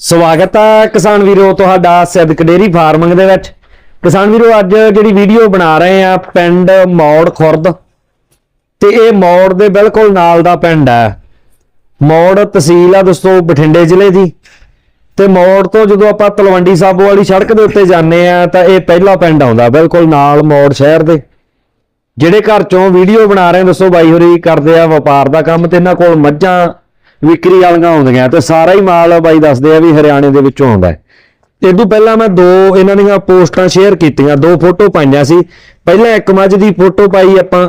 ਸਵਾਗਤ ਹੈ ਕਿਸਾਨ ਵੀਰੋ, ਤੁਹਾਡਾ ਸਿੱਧਕ ਡੇਰੀ ਫਾਰਮਿੰਗ ਦੇ ਵਿੱਚ। ਕਿਸਾਨ ਵੀਰੋ, ਅੱਜ ਜਿਹੜੀ ਵੀਡੀਓ ਬਣਾ ਰਹੇ ਆ, ਪਿੰਡ ਮੌੜ ਖੁਰਦ। ਤੇ ਇਹ ਮੌੜ ਦੇ ਬਿਲਕੁਲ ਨਾਲ ਦਾ ਪਿੰਡ ਹੈ। ਮੌੜ ਤਹਿਸੀਲ ਆ ਦੋਸਤੋ, ਬਠਿੰਡੇ ਜ਼ਿਲ੍ਹੇ ਦੀ। ਤੇ ਮੌੜ ਤੋਂ ਜਦੋਂ ਆਪਾਂ ਤਲਵੰਡੀ ਸਾਬੋ ਵਾਲੀ ਸੜਕ ਦੇ ਉੱਤੇ ਜਾਂਦੇ ਆ, ਤਾਂ ਇਹ ਪਹਿਲਾ ਪਿੰਡ ਆਉਂਦਾ, ਬਿਲਕੁਲ ਨਾਲ ਮੌੜ ਸ਼ਹਿਰ ਦੇ। ਜਿਹੜੇ ਘਰ ਚੋਂ ਵੀਡੀਓ ਬਣਾ ਰਹੇ ਦੋਸਤੋ, ਬਾਈ ਹੋਰੀ ਕਰਦੇ ਆ ਵਪਾਰ ਦਾ ਕੰਮ, ਤੇ ਇਹਨਾਂ ਕੋਲ ਮੱਝਾਂ ਵਿਕਰੀ ਵਾਲੀਆਂ ਆਉਂਦੀਆਂ ਤੇ ਸਾਰਾ ਹੀ ਮਾਲ ਬਾਈ ਦੱਸਦੇ ਆ ਵੀ ਹਰਿਆਣੇ ਦੇ ਵਿੱਚੋਂ ਆਉਂਦਾ ਇਹ ਤੋਂ ਪਹਿਲਾਂ ਮੈਂ ਦੋ ਇਹਨਾਂ ਦੀਆਂ ਪੋਸਟਾਂ ਸ਼ੇਅਰ ਕੀਤੀਆਂ, ਦੋ ਫੋਟੋ ਪਾਈਆਂ ਸੀ। ਪਹਿਲਾਂ ਇੱਕ ਮੱਝ ਦੀ ਫੋਟੋ ਪਾਈ ਆਪਾਂ,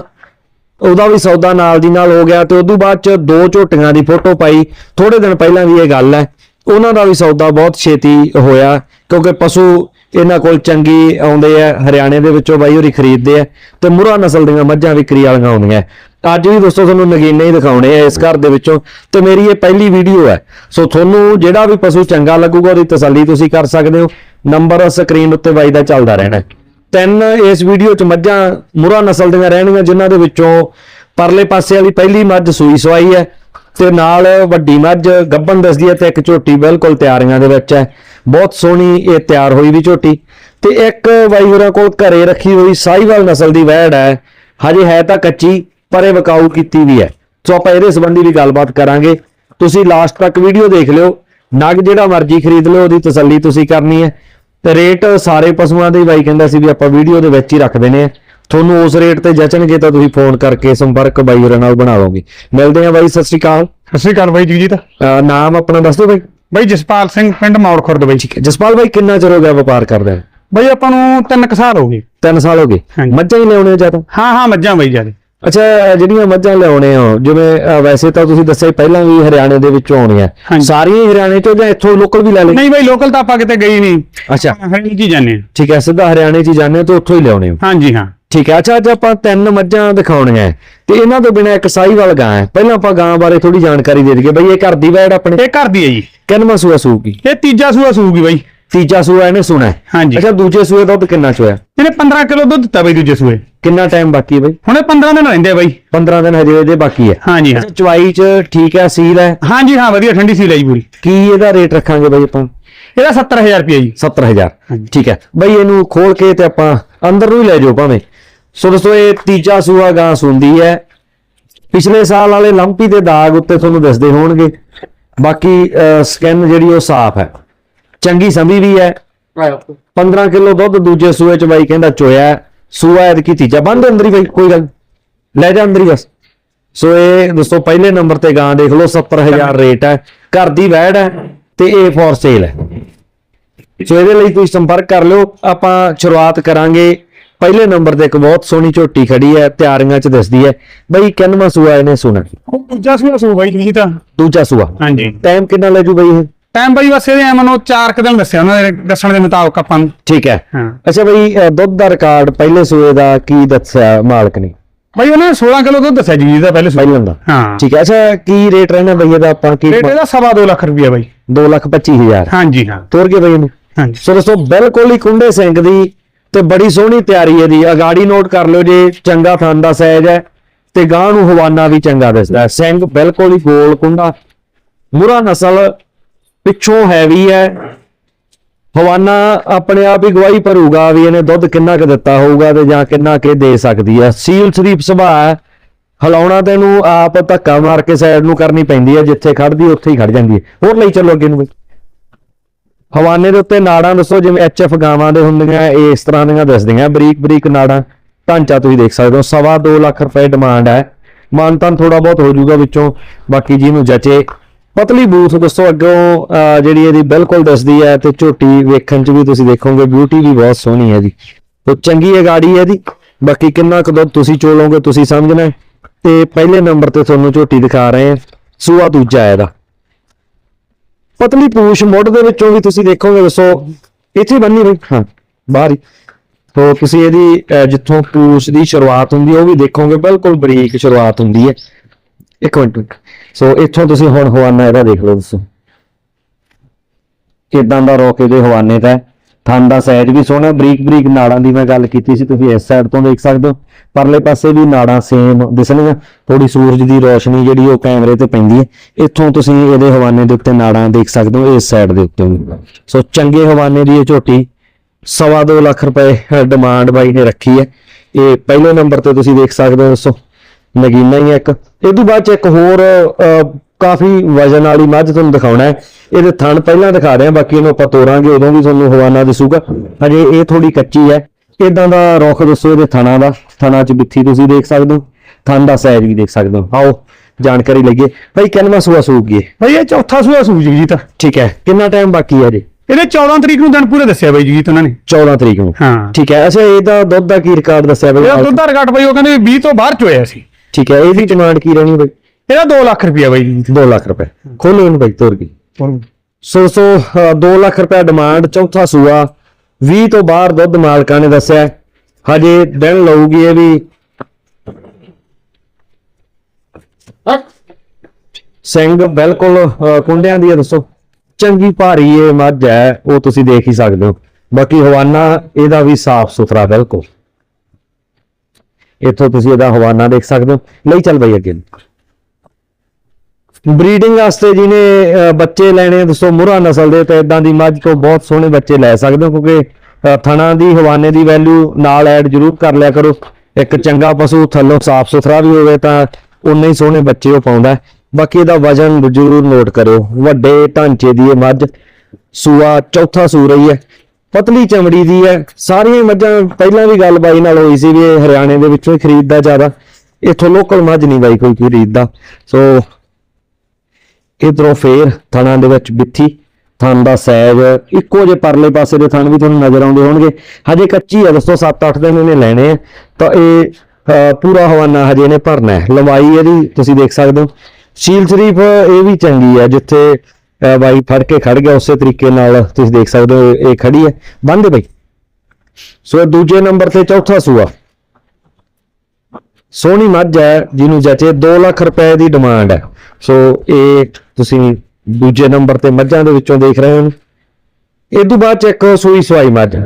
ਉਹਦਾ ਵੀ ਸੌਦਾ ਨਾਲ ਦੀ ਨਾਲ ਹੋ ਗਿਆ ਤੇ ਉਦੋਂ ਬਾਅਦ ਚ ਦੋ ਝੋਟੀਆਂ ਦੀ ਫੋਟੋ ਪਾਈ। ਥੋੜੇ ਦਿਨ ਪਹਿਲਾਂ ਵੀ ਇਹ ਗੱਲ ਹੈ, ਉਹਨਾਂ ਦਾ ਵੀ ਸੌਦਾ ਬਹੁਤ ਛੇਤੀ ਹੋਇਆ, ਕਿਉਂਕਿ ਪਸ਼ੂ ਇਹਨਾਂ ਕੋਲ ਚੰਗੀ ਆਉਂਦੇ ਆ, ਹਰਿਆਣੇ ਦੇ ਵਿੱਚੋਂ ਬਾਈ ਹੋਰੀ ਖਰੀਦਦੇ ਆ ਤੇ ਮੁਰਾ ਨਸਲ ਦੀਆਂ ਮੱਝਾਂ ਵਿਕਰੀ ਵਾਲੀਆਂ ਆਉਂਦੀਆਂ। ਅੱਜ ਵੀ ਦੋਸਤੋ ਤੁਹਾਨੂੰ ਨਗੀਨੇ ਹੀ ਦਿਖਾਉਣੇ ਆ ਇਸ ਘਰ ਦੇ ਵਿੱਚੋਂ ਤੇ ਮੇਰੀ ਇਹ ਪਹਿਲੀ ਵੀਡੀਓ ਹੈ। ਸੋ ਤੁਹਾਨੂੰ ਜਿਹੜਾ ਵੀ ਪਸ਼ੂ ਚੰਗਾ ਲੱਗੂਗਾ ਉਹਦੀ ਤਸੱਲੀ ਤੁਸੀਂ ਕਰ ਸਕਦੇ ਹੋ। ਨੰਬਰ ਸਕਰੀਨ ਉੱਤੇ ਬਾਈ ਦਾ ਚੱਲਦਾ ਰਹਿਣਾ ਤਿੰਨ ਇਸ ਵੀਡੀਓ 'ਚ ਮੱਝਾਂ ਮੁਰਾ ਨਸਲ ਦੀਆਂ ਰਹਿਣਗੀਆਂ, ਜਿਨ੍ਹਾਂ ਦੇ ਵਿੱਚੋਂ ਪਰਲੇ ਪਾਸੇ ਵਾਲੀ ਪਹਿਲੀ ਮੱਝ ਸੂਈ ਸਵਾਈ ਹੈ ਤੇ ਨਾਲ ਵੱਡੀ ਮੱਝ ਗੱਬਨ ਦੱਸਦੀ ਹੈ ਤੇ ਇੱਕ ਝੋਟੀ ਬਿਲਕੁਲ ਤਿਆਰੀਆਂ ਦੇ ਵਿੱਚ ਹੈ। ਬਹੁਤ ਸੋਹਣੀ ਇਹ ਤਿਆਰ ਹੋਈ ਵੀ ਝੋਟੀ। ਤੇ ਇੱਕ ਬਾਈ ਹੋਰਾਂ ਕੋਲ ਘਰੇ ਰੱਖੀ ਹੋਈ ਸਾਈਵਾਲ ਨਸਲ ਦੀ ਵੈੜ ਹੈ। ਹਜੇ ਹੈ ਤਾਂ ਕੱਚੀ ਪਰ ਇਹ ਵਿਕਾਊ ਕੀਤੀ ਵੀ ਹੈ। ਸੋ ਆਪਾਂ ਇਹਦੇ ਸੰਬੰਧੀ ਵੀ ਗੱਲਬਾਤ ਕਰਾਂਗੇ। ਤੁਸੀਂ ਲਾਸਟ ਤੱਕ ਵੀਡੀਓ ਦੇਖ ਲਿਓ। ਨਗ ਜਿਹੜਾ ਮਰਜ਼ੀ ਖਰੀਦ ਲਿਓ ਉਹਦੀ ਤਸੱਲੀ ਤੁਸੀਂ ਕਰਨੀ ਹੈ। ਤੇ ਰੇਟ ਸਾਰੇ ਪਸ਼ੂਆਂ ਦੇ ਬਾਈ ਕਹਿੰਦਾ ਸੀ ਵੀ ਆਪਾਂ ਵੀਡੀਓ ਦੇ ਵਿੱਚ ਹੀ ਰੱਖ ਦੇਣੇ ਆ। ਤੁਹਾਨੂੰ ਉਸ ਰੇਟ ਤੇ ਜਚਣਗੇ ਤਾਂ ਤੁਸੀਂ ਫੋਨ ਕਰਕੇ ਸੰਪਰਕ ਬਾਈ ਹੋਰਾਂ ਨਾਲ ਬਣਾ ਲਓਗੇ। ਮਿਲਦੇ ਆ ਬਾਈ ਸਤਿ ਸ਼੍ਰੀ ਅਕਾਲ। ਸਤਿ ਸ਼੍ਰੀ ਅਕਾਲ ਬਾਈ ਜਗਜੀਤ। ਅਹ ਨਾਮ ਆਪਣਾ ਦੱਸ ਦਿਓ ਬਾਈ। ਬਾਈ ਜਸਪਾਲ ਸਿੰਘ ਪਿੰਡ ਮੌੜ ਖੁਰਦ ਬਾਈ। ਠੀਕ ਹੈ ਜਸਪਾਲ ਬਾਈ ਕਿੰਨਾ ਚਿਰ ਹੋ ਗਿਆ ਵਪਾਰ ਕਰਦੇ ਬਾਈ ਆਪਾਂ ਨੂੰ ਤਿੰਨ ਕੁ ਸਾਲ ਹੋ ਗਏ। 3 ਸਾਲ ਹੋ ਗਏ। ਹਾਂਜੀ। ਮੱਝਾਂ ਹੀ ਲਿਆਉਣੇ ਜਾਂ ਤਾਂ? ਹਾਂ ਹਾਂ ਮੱਝਾਂ ਬਾਈ ਜਿਆਦੇ। ਅੱਛਾ ਜਿਹੜੀਆਂ ਮੱਝਾਂ ਲਿਆਉਣੇ ਹੋ ਜਿਵੇਂ ਅਹ ਵੈਸੇ ਤਾਂ ਤੁਸੀਂ ਦੱਸਿਆ ਹੀ ਪਹਿਲਾਂ ਵੀ ਹਰਿਆਣੇ ਦੇ ਵਿੱਚੋਂ ਆਉਣੀਆਂ ਹਾਂਜੀ। ਸਾਰੀਆਂ ਹੀ ਹਰਿਆਣੇ ਚੋਂ ਜਾਂ ਇੱਥੋਂ ਲੋਕਲ ਵੀ ਲੈ ਲੈ ਨਹੀਂ ਬਾਈ ਲੋਕਲ ਤਾਂ ਆਪਾਂ ਕਿਤੇ ਗਈ ਨਹੀਂ। ਅੱਛਾ। ਹਰਿਆਣੇ ਜੀ ਜਾਂਦੇ ਹਾਂ ਠੀਕ ਹੈ ਸਿੱਧਾ ਹਰਿਆਣੇ 'ਚ ਹੀ ਜਾਂਦੇ ਹੋ ਤੇ ਉੱਥੋਂ ਹੀ ਲਿਆਉਣੇ ਹੋ? ਹਾਂਜੀ ਹਾਂ। ਠੀਕ ਹੈ। ਅੱਛਾ ਅੱਜ ਆਪਾਂ ਤਿੰਨ ਮੱਝਾਂ ਦਿਖਾਉਣੀਆਂ ਹੈ। ਤੇ ਇਹਨਾਂ ਤੋਂ ਬਿਨਾਂ ਇੱਕ ਸਾਈਵਾਲ ਗਾਂ ਹੈ। ਪਹਿਲਾਂ ਆਪਾਂ ਗਾਂ ਬਾਰੇ ਥੋੜੀ ਜਾਣਕਾਰੀ ਦੇ ਦਈਏ। ਬਈ ਇਹ ਘਰ ਦੀ ਵੈੜ ਆਪਣੇ? ਇਹ ਘਰ ਦੀ ਹੈ ਜੀ। ਕਿੰਨਵਾਂ ਸੂਆ ਸੂਗੀ ਇਹ ਤੀਜਾ ਸੂਆ ਸੂਗੀ ਬਾਈ। ਤੀਜਾ ਸੂਆ ਇਹਨੇ ਸੁਣਾ ਹੈ। ਹਾਂਜੀ। ਅੱਛਾ ਦੂਜੇ ਸੂਏ ਦੁੱਧ ਕਿੰਨਾ ਚੋਇਆ? ਇਹਨੇ 15 ਕਿਲੋ ਦੁੱਧ ਦਿੱਤਾ ਬਾਈ ਦੂਜੇ ਸੂਏ। ਕਿੰਨਾ ਟਾਈਮ ਬਾਕੀ ਹੈ ਬਈ? ਹੁਣੇ 15 ਦਿਨ ਰਹਿੰਦੇ ਬਾਈ। 15 ਦਿਨ ਹਜੇ ਇਹਦੇ ਬਾਕੀ ਹੈ। ਹਾਂਜੀ ਹਾਂ। ਚਵਾਈ 'ਚ ਠੀਕ ਹੈ ਸੀਲ ਹੈ? ਹਾਂਜੀ ਹਾਂ ਵਧੀਆ ਠੰਡੀ ਸੀ ਲਈ ਪੂਰੀ। ਕੀ ਇਹਦਾ ਰੇਟ ਰੱਖਾਂਗੇ ਬਈ ਆਪਾਂ? ਇਹਦਾ 70000 ਰੁਪਏ ਜੀ। 70000 ਹਾਂਜੀ। ਠੀਕ ਹੈ। ਬਈ ਇਹਨੂੰ ਖੋਲ ਕੇ ਤੇ ਆਪਾਂ ਅੰਦਰ ਨੂੰ ਹੀ ਲੈ ਜਾਓ ਭਾਵੇਂ। ਸੋ ਦੋਸਤੋ, ਇਹ ਤੀਜਾ ਸੂਆ ਗਾਂ ਸੁੰਦੀ ਹੈ। ਪਿਛਲੇ ਸਾਲ ਵਾਲੇ ਲੰਪੀ ਦੇ ਦਾਗ ਉੱਤੇ ਤੁਹਾਨੂੰ ਦੱਸਦੇ ਹੋਣਗੇ। ਬਾਕੀ ਸਕਿਨ ਜਿਹੜੀ ਉਹ ਸਾਫ਼ ਹੈ। ਚੰਗੀ ਸਮੀ ਵੀ ਹੈ। 15 ਕਿਲੋ ਦੁੱਧ ਦੂਜੇ ਸੂਏ ਚ ਬਾਈ ਕਹਿੰਦਾ ਚੋਇਆ ਹੈ। ਸੂਆ ਐਤਕੀ ਤੀਜਾ। ਬੰਦ ਅੰਦਰ ਹੀ ਬਈ, ਕੋਈ ਗੱਲ ਨੀ। ਲੈ ਜਾ ਅੰਦਰ ਹੀ ਬਸ। ਸੋ ਇਹ, ਦੋਸਤੋ, ਪਹਿਲੇ ਨੰਬਰ ਤੇ ਗਾਂ ਦੇਖ ਲਓ 70000 ਰੇਟ ਹੈ। ਘਰ ਦੀ ਵੈੜ ਹੈ ਤੇ ਇਹ ਫੋਰ ਸੇਲ ਹੈ। ਸੋ ਇਹਦੇ ਲਈ ਤੁਸੀਂ ਸੰਪਰਕ ਕਰ ਲਿਓ। ਆਪਾਂ ਸ਼ੁਰੂਆਤ ਕਰਾਂਗੇ। ਪਹਿਲੇ ਨੰਬਰ ਤੇ ਇੱਕ ਬਹੁਤ ਸੋਹਣੀ ਝੋਟੀ ਖੜੀ ਹੈ ਤਿਆਰੀਆਂ ਚ ਦਿਸਦੀ ਹੈ। ਬਈ ਕਿੰਨਵਾਂ ਸੂਆ ਇਹਨੇ ਸੁਣਾ? ਉਹ ਦੂਜਾ ਸੂਆ ਸੂ ਬਾਈ ਜਗਜੀਤ ਦੂਜਾ ਸੂਆ। ਹਾਂਜੀ। ਟਾਈਮ ਕਿੰਨਾ ਲੈ ਜੂ ਬਈ ਇਹ? ਟਾਈਮ ਬਾਈ ਬਸ ਇਹਦੇ ਮਨੋ 4 ਦਿਨ ਦੱਸਿਆ ਉਹਨਾਂ ਦੇ ਦੱਸਣ ਦੇ ਮੁਤਾਬਕ ਆਪਾਂ ਨੂੰ। ਠੀਕ ਹੈ। ਅੱਛਾ ਬਈ ਦੁੱਧ ਦਾ ਰਿਕਾਰਡ ਪਹਿਲੇ ਸੂਏ ਦਾ ਕੀ ਦੱਸਿਆ ਮਾਲਕ ਨੇ? ਬਾਈ ਉਹਨੇ 16 ਕਿਲੋ ਦੁੱਧ ਦੱਸਿਆ ਜੀ ਦਾ ਪਹਿਲੇ ਸੂਏ ਪਹਿਲਾਂ ਦਾ। ਹਾਂ। ਠੀਕ ਹੈ। ਅੱਛਾ ਕੀ ਰੇਟ ਰਹਿਣਾ ਬਈ ਇਹਦਾ ਆਪਾਂ? ਕੀ ਰੇਟ ਇਹਦਾ ਸਵਾ ਦੋ ਲੱਖ ਰੁਪਇਆ ਬਾਈ। 2 ਲੱਖ 25000 ਹਾਂਜੀ ਹਾਂ। ਤੋਰ ਕੇ ਬਈ ਇਹਨੂੰ। ਹਾਂਜੀ। ਸੋ ਦੋਸਤੋ ਬਿਲਕੁਲ ਹੀ ਕੁੰਡੇ ਸਿੰਘ ਦੀ ਤੇ ਬੜੀ ਸੋਹਣੀ ਤਿਆਰੀ ਹੈ ਦੀ ਅਗਾੜੀ ਨੋਟ ਕਰ ਲਿਓ ਜੇ, ਚੰਗਾ ਥਣ ਦਾ ਸਾਈਜ਼ ਹੈ ਤੇ ਗਾਂ ਨੂੰ ਹਵਾਨਾ ਵੀ ਚੰਗਾ ਦਿਸਦਾ ਸਿੰਘ ਬਿਲਕੁਲ ਹੀ ਗੋਲ ਕੁੰਡਾ, ਮੁਰਾ ਨਸਲ ਪਿੱਛੋਂ ਹੈਵੀ ਹੈ। ਹਵਾਨਾ ਆਪਣੇ ਆਪ ਹੀ ਗਵਾਹੀ ਭਰੂਗਾ ਵੀ ਇਹਨੇ ਦੁੱਧ ਕਿੰਨਾ ਕੁ ਦਿੱਤਾ ਹੋਊਗਾ ਤੇ ਜਾਂ ਕਿੰਨਾ ਕੁ ਦੇ ਸਕਦੀ ਹੈ। ਸੀਲ ਸ਼ਰੀਫ ਸੁਭਾਅ ਹੈ। ਹਲਾਉਣਾ ਤੈਨੂੰ ਆਪ ਧੱਕਾ ਮਾਰ ਕੇ ਸਾਈਡ ਨੂੰ ਕਰਨੀ ਪੈਂਦੀ ਹੈ, ਜਿੱਥੇ ਖੜਦੀ ਉੱਥੇ ਹੀ ਖੜ ਜਾਂਦੀ ਹੈ। ਹੋਰ ਲਈ ਚੱਲੋ ਅੱਗੇ ਨੂੰ ਬਈ। ਹਵਾਨੇ ਦੇ ਉੱਤੇ ਨਾੜਾਂ ਦੱਸੋ, ਜਿਵੇਂ ਐਚਐਫ ਗਾਵਾਂ ਦੇ ਹੁੰਦੀਆਂ ਇਸ ਤਰ੍ਹਾਂ ਦੀਆਂ ਦੱਸਦੀਆਂ। ਬਰੀਕ ਬਰੀਕ ਨਾੜਾਂ, ਢਾਂਚਾ ਤੁਸੀਂ ਦੇਖ ਸਕਦੇ ਹੋ। ਸਵਾ ਦੋ ਲੱਖ ਰੁਪਏ ਡਿਮਾਂਡ ਹੈ। ਮਾਨਤਾਨ ਥੋੜਾ ਬਹੁਤ ਹੋ ਜਾਊਗਾ ਵਿੱਚੋਂ, ਬਾਕੀ ਜਿਹਨੂੰ ਜਚੇ। ਪਤਲੀ ਬੂਥ ਦੱਸੋ ਅੱਗੋਂ ਜਿਹੜੀ ਇਹਦੀ ਬਿਲਕੁਲ ਦੱਸਦੀ ਹੈ ਤੇ ਝੋਟੀ ਵੇਖਣ 'ਚ ਵੀ ਤੁਸੀਂ ਦੇਖੋਗੇ ਬਿਊਟੀ ਵੀ ਬਹੁਤ ਸੋਹਣੀ ਹੈ ਜੀ। ਤੇ ਚੰਗੀ ਹੈ ਗਾੜੀ ਹੈ ਦੀ ਬਾਕੀ ਕਿੰਨਾ ਕੁ ਦੁੱਧ ਤੁਸੀਂ ਚੋਲੋਗੇ, ਤੁਸੀਂ ਸਮਝਣਾ ਤੇ ਪਹਿਲੇ ਨੰਬਰ ਤੇ ਤੁਹਾਨੂੰ ਝੋਟੀ ਦਿਖਾ ਰਹੇ ਹਾਂ। ਸੂਆ ਦੂਜਾ ਹੈ ਇਹਦਾ। ਪਤਲੀ ਪੂਛ ਮੁੱਢ ਦੇ ਵਿੱਚੋਂ ਵੀ ਤੁਸੀਂ ਦੇਖੋਗੇ ਦੱਸੋ ਇੱਥੇ ਬੰਨੀ ਬਈ ਹਾਂ। ਬਾਹਰ ਹੀ। ਤੋ ਤੁਸੀਂ ਇਹਦੀ ਅਹ, ਜਿੱਥੋਂ ਪੂਛ ਦੀ ਸ਼ੁਰੂਆਤ ਹੁੰਦੀ ਹੈ ਉਹ ਵੀ ਦੇਖੋਗੇ ਬਿਲਕੁਲ ਬਰੀਕ ਸ਼ੁਰੂਆਤ ਹੁੰਦੀ ਹੈ। ਇੱਕ ਮਿੰਟ ਰੁਕ। ਸੋ ਇੱਥੋਂ ਤੁਸੀਂ ਹੁਣ ਹਵਾਨਾ ਇਹਦਾ ਦੇਖ ਲਓ ਦੱਸੋ। ਕਿਦਾਂ ਦਾ ਰੋਕ ਇਹਦੇ ਹਵਾਨੇ ਦਾ ਹੈ। ਥਣ ਦਾ ਸਾਈਜ਼ ਵੀ ਸੋਹਣਾ ਬਰੀਕ ਬਰੀਕ ਨਾੜਾਂ ਦੀ ਮੈਂ ਗੱਲ ਕੀਤੀ ਸੀ ਤੁਸੀਂ ਇਸ ਸਾਈਡ ਤੋਂ ਦੇਖ ਸਕਦੇ ਹੋ। ਪਰਲੇ ਪਾਸੇ ਵੀ ਨਾੜਾਂ ਸੇਮ ਦਿਸਣਗੀਆਂ ਥੋੜੀ ਸੂਰਜ ਦੀ ਰੋਸ਼ਨੀ ਜਿਹੜੀ ਉਹ ਕੈਮਰੇ ਤੇ ਪੈਂਦੀ ਹੈ। ਇੱਥੋਂ ਤੁਸੀਂ ਇਹਦੇ ਹਵਾਨੇ ਦੇ ਉੱਤੇ ਨਾੜਾਂ ਦੇਖ ਸਕਦੇ ਹੋ ਇਸ ਸਾਈਡ ਦੇ ਉੱਤੇ ਵੀ। ਸੋ ਚੰਗੇ ਹਵਾਨੇ ਦੀ ਇਹ ਝੋਟੀ ਸਵਾ ਦੋ ਲੱਖ ਰੁਪਏ ਡਿਮਾਂਡ ਬਾਈ ਨੇ ਰੱਖੀ ਹੈ। ਇਹ ਪਹਿਲੇ ਨੰਬਰ ਤੇ ਤੁਸੀਂ ਦੇਖ ਸਕਦੇ ਹੋ ਦੋਸਤੋ ਨਗੀਨਾ ਹੀ ਹੈ ਇੱਕ। ਇਹ ਤੋਂ ਬਾਅਦ ਚ ਇੱਕ ਹੋਰ ਅਹ, ਕਾਫੀ ਵਜਨ ਵਾਲੀ ਮੱਝ ਤੁਹਾਨੂੰ ਦਿਖਾਉਣਾ ਹੈ। ਇਹਦੇ ਥਣ ਪਹਿਲਾਂ ਦਿਖਾ ਰਹੇ ਹਾਂ ਬਾਕੀ ਇਹਨੂੰ ਆਪਾਂ ਤੋਰਾਂਗੇ ਉਦੋਂ ਵੀ ਤੁਹਾਨੂੰ ਹਵਾਨਾ ਦਿਸੂਗਾ। ਹਜੇ ਇਹ ਥੋੜੀ ਕੱਚੀ ਹੈ। ਇਦਾਂ ਦਾ ਰੁੱਖ ਦੱਸੋ ਇਹਦੇ ਥਣਾਂ ਦਾ। ਥਣਾਂ 'ਚ ਬਿੱਥੀ ਤੁਸੀਂ ਦੇਖ ਸਕਦੇ ਹੋ। ਥਣ ਦਾ ਸਾਈਜ਼ ਵੀ ਦੇਖ ਸਕਦੇ ਹੋ। ਆਓ ਜਾਣਕਾਰੀ ਲਈਏ। ਭਾਈ ਕਿੰਨਵਾਂ ਸੂਆ ਸੂਗੀ ਇਹ? ਬਈ ਇਹ ਚੌਥਾ ਸੂਆ ਸੂਜ ਜੀ ਤਾਂ। ਠੀਕ ਹੈ। ਕਿੰਨਾ ਟਾਈਮ ਬਾਕੀ ਹੈ ਜੀ ਇਹਦੇ 14 ਤਰੀਕ ਨੂੰ ਦਿਨ ਪੂਰੇ ਦੱਸਿਆ ਬਾਈ ਜੀ ਉਹਨਾਂ ਨੇ। 14 ਤਰੀਕ ਨੂੰ? ਹਾਂ। ਠੀਕ ਹੈ। ਅੱਛਾ ਇਹਦਾ ਦੁੱਧ ਦਾ ਕੀ ਰਿਕਾਰਡ ਦੱਸਿਆ ਬਈ? ਦੁੱਧ ਦਾ ਰਿਕਾਰਡ ਬਾਈ ਉਹ ਕਹਿੰਦੇ 20 ਤੋਂ ਬਾਹਰ ਚ ਹੋਇਆ ਸੀ। ਠੀਕ ਹੈ। ਇਹਦੀ ਡਿਮਾਂਡ ਕੀ ਰਹਿਣੀ ਬਈ? ਇਹਦਾ 2 ਲੱਖ ਰੁਪਇਆ ਬਾਈ ਜੀ। 2 ਲੱਖ ਰੁਪਏ। ਖੋਲੋ ਇਹਨੂੰ ਬਈ ਤੋਰ ਕੇ। ਸੋ ਸੋ 2 ਲੱਖ ਰੁਪਏ ਡਿਮਾਂਡ ਚੌਥਾ ਸੂਆ। 20 ਤੋਂ ਬਾਹਰ ਦੁੱਧ ਮਾਲਕਾਂ ਨੇ ਦੱਸਿਆ। ਹਜੇ ਦਿਨ ਲਊਗੀ ਇਹ ਵੀ। ਸਿੰਘ ਬਿਲਕੁਲ ਕੁੰਡਿਆਂ ਦੀ ਹੈ ਦੱਸੋ। ਚੰਗੀ ਭਾਰੀ ਇਹ ਮੱਝ ਹੈ ਉਹ ਤੁਸੀਂ ਦੇਖ ਹੀ ਸਕਦੇ ਹੋ। ਬਾਕੀ ਹਵਾਨਾ ਇਹਦਾ ਵੀ ਸਾਫ਼ ਸੁਥਰਾ ਬਿਲਕੁਲ। ਇੱਥੋਂ ਤੁਸੀਂ ਇਹਦਾ ਹਵਾਨਾ ਦੇਖ ਸਕਦੇ ਹੋ। ਲਈ ਚੱਲ ਬਈ ਅੱਗੇ। ਬਰੀਡਿੰਗ ਵਾਸਤੇ ਜਿਹਨੇ ਬੱਚੇ ਲੈਣੇ ਦੱਸੋ ਮੁਰਾ ਨਸਲ ਦੇ ਤੇ ਇਦਾਂ ਦੀ ਮੱਝ ਤੋਂ ਬਹੁਤ ਸੋਹਣੇ ਬੱਚੇ ਲੈ ਸਕਦੇ ਹੋ, ਕਿਉਂਕਿ ਥਣਾ ਦੀ, ਹਵਾਨੇ ਦੀ ਵੈਲਿਊ ਨਾਲ ਐਡ ਜ਼ਰੂਰ ਕਰ ਲਿਆ ਕਰੋ। ਇੱਕ ਚੰਗਾ ਪਸ਼ੂ ਥੱਲੋਂ ਸਾਫ਼ ਸੁਥਰਾ ਵੀ ਹੋਵੇ ਤਾਂ ਉਨੇ ਹੀ ਸੋਹਣੇ ਬੱਚੇ ਉਹ ਪਾਉਂਦਾ ਬਾਕੀ ਇਹਦਾ ਵਜਨ ਜ਼ਰੂਰ ਨੋਟ ਕਰਿਓ। ਵੱਡੇ ਢਾਂਚੇ ਦੀ ਇਹ ਮੱਝ, ਸੂਆ ਚੌਥਾ ਸੂ ਰਹੀ ਹੈ। ਪਤਲੀ ਚਮੜੀ ਦੀ ਹੈ। ਸਾਰੀਆਂ ਮੱਝਾਂ, ਪਹਿਲਾਂ ਵੀ ਗੱਲ ਬਾਈ ਨਾਲ ਹੋਈ ਸੀ ਵੀ ਇਹ ਹਰਿਆਣੇ ਦੇ ਵਿੱਚੋਂ ਹੀ ਖਰੀਦਦਾ ਜ਼ਿਆਦਾ। ਇੱਥੋਂ ਲੋਕਲ ਮੱਝ ਨਹੀਂ ਬਾਈ ਕੋਈ ਖਰੀਦਦਾ। ਸੋ ਇਧਰੋਂ ਫੇਰ ਥਣਾਂ ਦੇ ਵਿੱਚ ਬਿੱਥੀ ਥਣ ਦਾ ਸਾਈਜ਼ ਇੱਕੋ ਜੇ ਪਰਲੇ ਪਾਸੇ ਦੇ ਥਣ ਵੀ ਤੁਹਾਨੂੰ ਨਜ਼ਰ ਆਉਂਦੇ ਹੋਣਗੇ। ਹਜੇ ਕੱਚੀ ਹੈ ਦੋਸਤੋ 7-8 ਦਿਨ ਇਹਨੇ ਲੈਣੇ ਆ। ਤਾਂ ਇਹ ਪੂਰਾ ਹਵਾਨਾ ਹਜੇ ਇਹਨੇ ਭਰਨਾ ਹੈ। ਲੰਬਾਈ ਇਹਦੀ ਤੁਸੀਂ ਦੇਖ ਸਕਦੇ ਹੋ। ਸ਼ੀਲ ਸ਼ਰੀਫ ਇਹ ਵੀ ਚੰਗੀ ਹੈ ਜਿੱਥੇ ਅਹ, ਬਾਈ ਫੜ ਕੇ ਖੜ ਗਿਆ ਉਸੇ ਤਰੀਕੇ ਨਾਲ ਤੁਸੀਂ ਦੇਖ ਸਕਦੇ ਹੋ ਇਹ ਖੜੀ ਹੈ। ਬੰਦ ਬਈ। ਸੋ ਦੂਜੇ ਨੰਬਰ ਤੇ ਚੌਥਾ ਸੂਆ। ਸੋਹਣੀ ਮੱਝ ਹੈ ਜਿਹਨੂੰ ਜਚੇ 2 ਲੱਖ ਰੁਪਏ ਦੀ ਡਿਮਾਂਡ ਹੈ। ਸੋ ਇਹ ਤੁਸੀਂ ਦੂਜੇ ਨੰਬਰ ਤੇ ਮੱਝਾਂ ਦੇ ਵਿੱਚੋਂ ਦੇਖ ਰਹੇ ਹੋ। ਇਹ ਤੋਂ ਬਾਅਦ ਚ ਇੱਕ ਸੂਈ ਸਵਾਈ ਮੱਝ।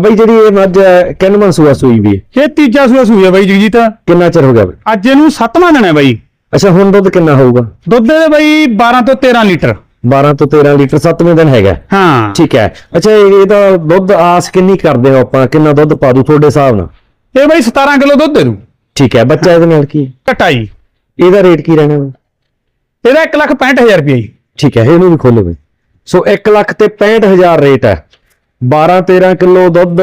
ਬਈ ਜਿਹੜੀ ਇਹ ਮੱਝ ਹੈ ਕਿੰਨਵਾਂ ਸੂਆ ਸੂਈ ਵੀ? ਹੈ? ਇਹ ਤੀਜਾ ਸੂਆ ਸੂਆ ਬਾਈ ਜੀ ਤਾਂ ਕਿੰਨਾ ਚਿਰ ਹੋ ਗਿਆ ਬਈ? ਅੱਜ ਇਹਨੂੰ ਸੱਤਵਾਂ ਦਿਨ ਹੈ ਬਾਈ। ਅੱਛਾ ਹੁਣ ਦੁੱਧ ਕਿੰਨਾ ਹੋਊਗਾ? ਦੁੱਧ ਇਹਦੇ ਬਾਈ 12 ਤੋਂ 13 ਲੀਟਰ। 12 ਤੋਂ 13 ਲੀਟਰ 7ਵੇਂ ਦਿਨ ਹੈਗਾ। ਹਾਂ। ਠੀਕ ਹੈ। ਅੱਛਾ ਇਹ- ਇਹਦਾ ਦੁੱਧ ਆਸ ਕਿੰਨੀ ਕਰਦੇ ਹੋ ਆਪਾਂ? ਕਿੰਨਾ ਦੁੱਧ ਪਾ ਦੂ ਤੁਹਾਡੇ ਹਿਸਾਬ ਨਾਲ? ਇਹ ਬਾਈ 17 ਕਿਲੋ ਦੁੱਧ ਦੇ ਦੂ ਠੀਕ ਹੈ ਬੱਚਾ ਇਹਦੇ ਨਾਲ ਕੀ ਹੈ? ਕਟਾਈ। ਇਹਦਾ ਰੇਟ ਕੀ ਰਹਿਣਾ? ਬਈ? ਇਹਦਾ 1 ਲੱਖ 65000 ਰੁਪਇਆ ਜੀ। ਠੀਕ ਹੈ, ਇਹਨੂੰ ਵੀ ਖੋਲੋ ਬਈ। ਸੋ 1 ਲੱਖ ਤੇ 65000 ਰੇਟ ਹੈ। 12 13 ਕਿਲੋ ਦੁੱਧ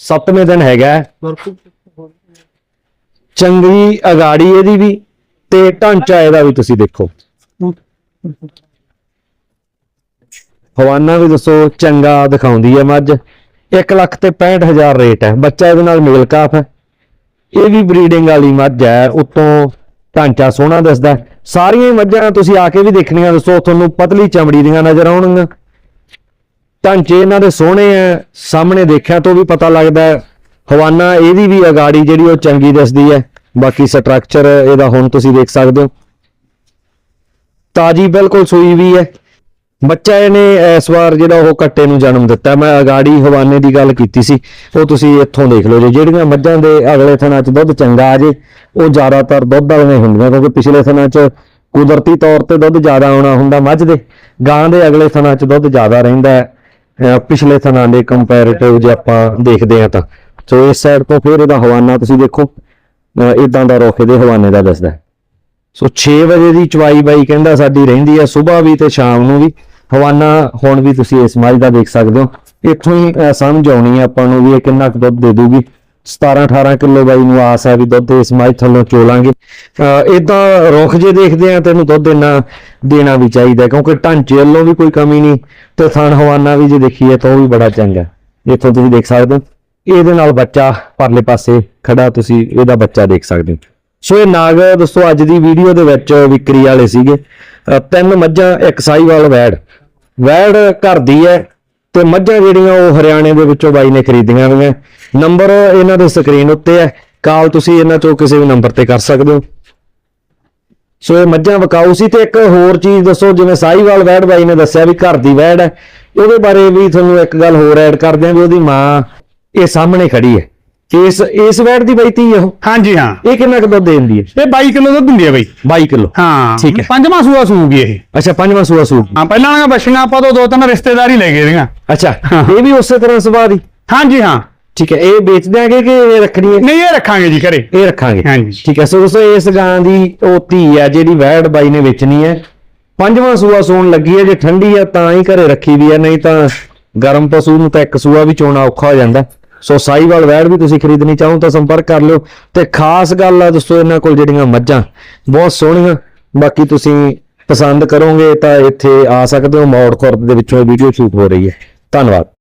7ਵੇਂ ਦਿਨ ਹੈਗਾ ਚੰਗੀ ਅਗਾੜੀ ਇਹਦੀ ਵੀ ਤੇ ਢਾਂਚਾ ਇਹਦਾ ਵੀ ਤੁਸੀਂ ਦੇਖੋ। ਹਵਾਨਾ ਵੀ ਦੱਸੋ, ਚੰਗਾ ਦਿਖਾਉਂਦੀ ਹੈ ਮੱਝ। 1 ਲੱਖ ਤੇ 65000 ਰੇਟ ਹੈ। ਬੱਚਾ ਇਹਦੇ ਨਾਲ ਮੇਲ ਕਾਫ ਹੈ। ਇਹ ਵੀ ਬਰੀਡਿੰਗ ਵਾਲੀ ਮੱਝ ਹੈ। ਉਤੋਂ ਢਾਂਚਾ ਸੋਹਣਾ ਦਿਸਦਾ ਸਾਰੀਆਂ ਹੀ ਮੱਝਾਂ ਤੁਸੀਂ ਆ ਕੇ ਵੀ ਦੇਖਣੀਆਂ, ਦੱਸੋ, ਤੁਹਾਨੂੰ ਪਤਲੀ ਚਮੜੀ ਦੀਆਂ ਨਜ਼ਰ ਆਉਣਗੀਆਂ। ਢਾਂਚੇ ਇਹਨਾਂ ਦੇ ਸੋਹਣੇ ਆ ਸਾਹਮਣੇ ਦੇਖਿਆ ਤੋਂ ਵੀ ਪਤਾ ਲੱਗਦਾ ਹਵਾਨਾ, ਇਹਦੀ ਵੀ ਅਗਾੜੀ ਜਿਹੜੀ ਉਹ ਚੰਗੀ ਦਿਸਦੀ ਹੈ ਬਾਕੀ ਸਟਰਕਚਰ ਇਹਦਾ ਹੁਣ ਤੁਸੀਂ ਦੇਖ ਸਕਦੇ ਹੋ। ਤਾਜੀ ਬਿਲਕੁਲ ਸੂਈ ਵੀ ਹੈ ਬੱਚਾ ਇਹਨੇ ਇਸ ਵਾਰ ਜਿਹੜਾ ਉਹ ਕੱਟੇ ਨੂੰ ਜਨਮ ਦਿੱਤਾ। ਮੈਂ ਅਗਾੜੀ ਹਵਾਨੇ ਦੀ ਗੱਲ ਕੀਤੀ ਸੀ। ਉਹ ਤੁਸੀਂ ਇੱਥੋਂ ਦੇਖ ਲਓ ਜੇ। ਜਿਹੜੀਆਂ ਮੱਝਾਂ ਦੇ ਅਗਲੇ ਥਣਾਂ 'ਚ ਦੁੱਧ ਚੰਗਾ ਆ ਜੇ, ਉਹ ਜ਼ਿਆਦਾਤਰ ਦੁੱਧ ਵਾਲੀਆਂ ਹੁੰਦੀਆਂ ਕਿਉਂਕਿ ਪਿਛਲੇ ਥਣਾਂ 'ਚ ਕੁਦਰਤੀ ਤੌਰ ਤੇ ਦੁੱਧ ਜ਼ਿਆਦਾ ਆਉਣਾ ਹੁੰਦਾ ਮੱਝ ਦੇ। ਗਾਂ ਦੇ ਅਗਲੇ ਥਣਾਂ 'ਚ ਦੁੱਧ ਜ਼ਿਆਦਾ ਰਹਿੰਦਾ ਪਿਛਲੇ ਥਣਾਂ ਦੇ ਕੰਪੈਰੀਟਿਵ ਜੇ ਆਪਾਂ ਦੇਖਦੇ ਹਾਂ ਤਾਂ। ਸੋ ਇਸ ਸਾਈਡ ਤੋਂ ਫਿਰ ਇਹਦਾ ਹਵਾਨਾ ਤੁਸੀਂ ਦੇਖੋ। ਇਦਾਂ ਦਾ ਰੋਖੇ ਦੇ ਹਵਾਨੇ ਦਾ ਦੱਸਦਾ ਸੋ 6 ਵਜੇ ਦੀ ਚਵਾਈ ਬਾਈ ਕਹਿੰਦਾ ਸਾਡੀ ਰਹਿੰਦੀ ਹੈ, ਸਵੇਰ ਵੀ ਤੇ ਸ਼ਾਮ ਨੂੰ ਵੀ। ਹਵਾਨਾ ਹੁਣ ਵੀ ਤੁਸੀਂ ਇਸ ਮੱਝ ਦਾ ਦੇਖ ਸਕਦੇ ਹੋ। ਇੱਥੋਂ ਹੀ ਸਮਝ ਆਉਣੀ ਹੈ ਆਪਾਂ ਨੂੰ ਵੀ ਇਹ ਕਿੰਨਾ ਕੁ ਦੁੱਧ ਦੇ ਦੂਗੀ। 17 18 ਕਿਲੋ ਬਾਈ ਨੂੰ ਆਸ ਹੈ ਵੀ ਦੁੱਧ ਇਸ ਮੱਝ ਥੱਲੋਂ ਚੋਲਾਂਗੇ। ਇਦਾਂ ਰੁੱਖ ਜੇ ਦੇਖਦੇ ਆ ਤੈਨੂੰ ਦੁੱਧ ਇੰਨਾ ਦੇਣਾ ਵੀ ਚਾਹੀਦਾ ਕਿਉਂਕਿ ਢਾਂਚੇ ਵੱਲੋਂ ਵੀ ਕੋਈ ਕਮੀ ਨਹੀਂ ਤੇ ਥਣ ਹਵਾਨਾ ਵੀ ਜੇ ਦੇਖੀਏ ਤਾਂ ਉਹ ਵੀ ਬੜਾ ਚੰਗਾ ਇੱਥੋਂ ਤੁਸੀਂ ਦੇਖ ਸਕਦੇ ਹੋ। ਇਹਦੇ ਨਾਲ ਬੱਚਾ ਪਰਲੇ ਪਾਸੇ ਖੜਾ, ਤੁਸੀਂ ਇਹਦਾ ਬੱਚਾ ਦੇਖ ਸਕਦੇ ਹੋ। ਸੋ ਇਹ ਨਾਗ, ਦੋਸਤੋ, ਅੱਜ ਦੀ ਵੀਡੀਓ ਦੇ ਵਿੱਚ ਵਿਕਰੀ ਵਾਲੇ ਸੀਗੇ। ਤਿੰਨ ਮੱਝਾਂ, ਇੱਕ ਸਾਈਵਾਲ ਵੈੜ। ਵੈੜ ਘਰ ਦੀ ਹੈ ਤੇ ਮੱਝਾਂ ਜਿਹੜੀਆਂ ਉਹ ਹਰਿਆਣੇ ਦੇ ਵਿੱਚੋਂ ਬਾਈ ਨੇ ਖਰੀਦੀਆਂ ਹੋਈਆਂ। ਨੰਬਰ ਇਹਨਾਂ ਦੇ ਸਕਰੀਨ ਉੱਤੇ ਹੈ। ਕਾਲ ਤੁਸੀਂ ਇਹਨਾਂ ਚੋਂ ਕਿਸੇ ਵੀ ਨੰਬਰ ਤੇ ਕਰ ਸਕਦੇ ਹੋ। ਸੋ ਇਹ ਮੱਝਾਂ ਵਿਕਾਊ ਸੀ ਤੇ ਇੱਕ ਹੋਰ ਚੀਜ਼ ਦੱਸੋ, ਜਿਵੇਂ ਸਾਈਵਾਲ ਵੈੜ ਬਾਈ ਨੇ ਦੱਸਿਆ ਵੀ ਘਰ ਦੀ ਵੈੜ ਹੈ। ਉਹਦੇ ਬਾਰੇ ਵੀ ਤੁਹਾਨੂੰ ਇੱਕ ਗੱਲ ਹੋਰ ਐਡ ਕਰਦੇ ਆਂ ਵੀ ਉਹਦੀ ਮਾਂ ਇਹ ਸਾਹਮਣੇ ਖੜੀ ਹੈ। ਇਸ ਇਸ ਵੈਟ ਦੀ ਬਈ ਧੀ ਉਹ। ਹਾਂਜੀ ਹਾਂ। ਇਹ ਕਿੰਨਾ ਕੁ ਦੁੱਧ ਦਿੰਦੀ ਹੈ? ਇਹ 22 ਕਿਲੋ ਦੁੱਧ ਦਿੰਦੀ ਹੈ ਬਈ। 22 ਕਿਲੋ। ਹਾਂ। ਠੀਕ ਹੈ। ਪੰਜਵਾਂ ਸੂਆ ਸੂਗੀ ਇਹ। ਅੱਛਾ ਪੰਜਵਾਂ ਸੂਆ ਸੂਪ ਹਾਂ ਪਹਿਲਾਂ ਵਾਲੀਆਂ ਬੱਛੀਆਂ ਆਪਾਂ ਤੋਂ ਦੋ ਤਿੰਨ ਰਿਸ਼ਤੇਦਾਰ ਹੀ ਲੈ ਗਏ ਦੀਆਂ ਅੱਛਾ ਇਹ ਵੀ ਉਸੇ ਤਰ੍ਹਾਂ ਸੁਭਾਅ ਦੀ? ਹਾਂਜੀ ਹਾਂ। ਠੀਕ ਹੈ ਇਹ ਵੇਚ ਦਿਆਂਗੇ ਕਿ ਇਹ ਰੱਖਣੀ ਹੈ? ਨਹੀਂ ਇਹ ਰੱਖਾਂਗੇ ਜੀ ਘਰੇ। ਇਹ ਰੱਖਾਂਗੇ। ਹਾਂਜੀ। ਠੀਕ ਹੈ ਸੋ ਦੋਸਤੋ ਇਸ ਗਾਂ ਦੀ ਉਹ ਧੀ ਹੈ ਜਿਹੜੀ ਵੈੜ ਬਾਈ ਨੇ ਵੇਚਣੀ ਹੈ। ਪੰਜਵਾਂ ਸੂਆ ਸੂਣ ਲੱਗੀ ਹੈ ਜੇ ਠੰਡੀ ਹੈ ਤਾਂ ਹੀ ਘਰੇ ਰੱਖੀ ਵੀ ਹੈ ਨਹੀਂ ਤਾਂ ਗਰਮ ਪਸ਼ੂ ਨੂੰ ਤਾਂ ਇੱਕ ਸੂਆ ਵੀ ਚੋਣਾ ਔਖਾ ਹੋ ਜਾਂਦਾ। ਸੋ ਸਾਈਵਾਲ ਵੈੜ ਵੀ ਤੁਸੀਂ ਖਰੀਦਣੀ ਚਾਹੋ ਤਾਂ ਸੰਪਰਕ ਕਰ ਲਿਓ ਤੇ ਖਾਸ ਗੱਲ ਆ ਦੋਸਤੋ, ਇਹਨਾਂ ਕੋਲ ਜਿਹੜੀਆਂ ਮੱਝਾਂ, ਬਹੁਤ ਸੋਹਣੀਆਂ, ਬਾਕੀ ਤੁਸੀਂ ਪਸੰਦ ਕਰੋਗੇ ਤਾਂ ਇੱਥੇ ਆ ਸਕਦੇ ਹੋ ਮੌੜ ਖੁਰਦ ਦੇ ਵਿੱਚੋਂ ਵੀਡੀਓ ਸ਼ੂਟ ਹੋ ਰਹੀ ਹੈ। ਧੰਨਵਾਦ।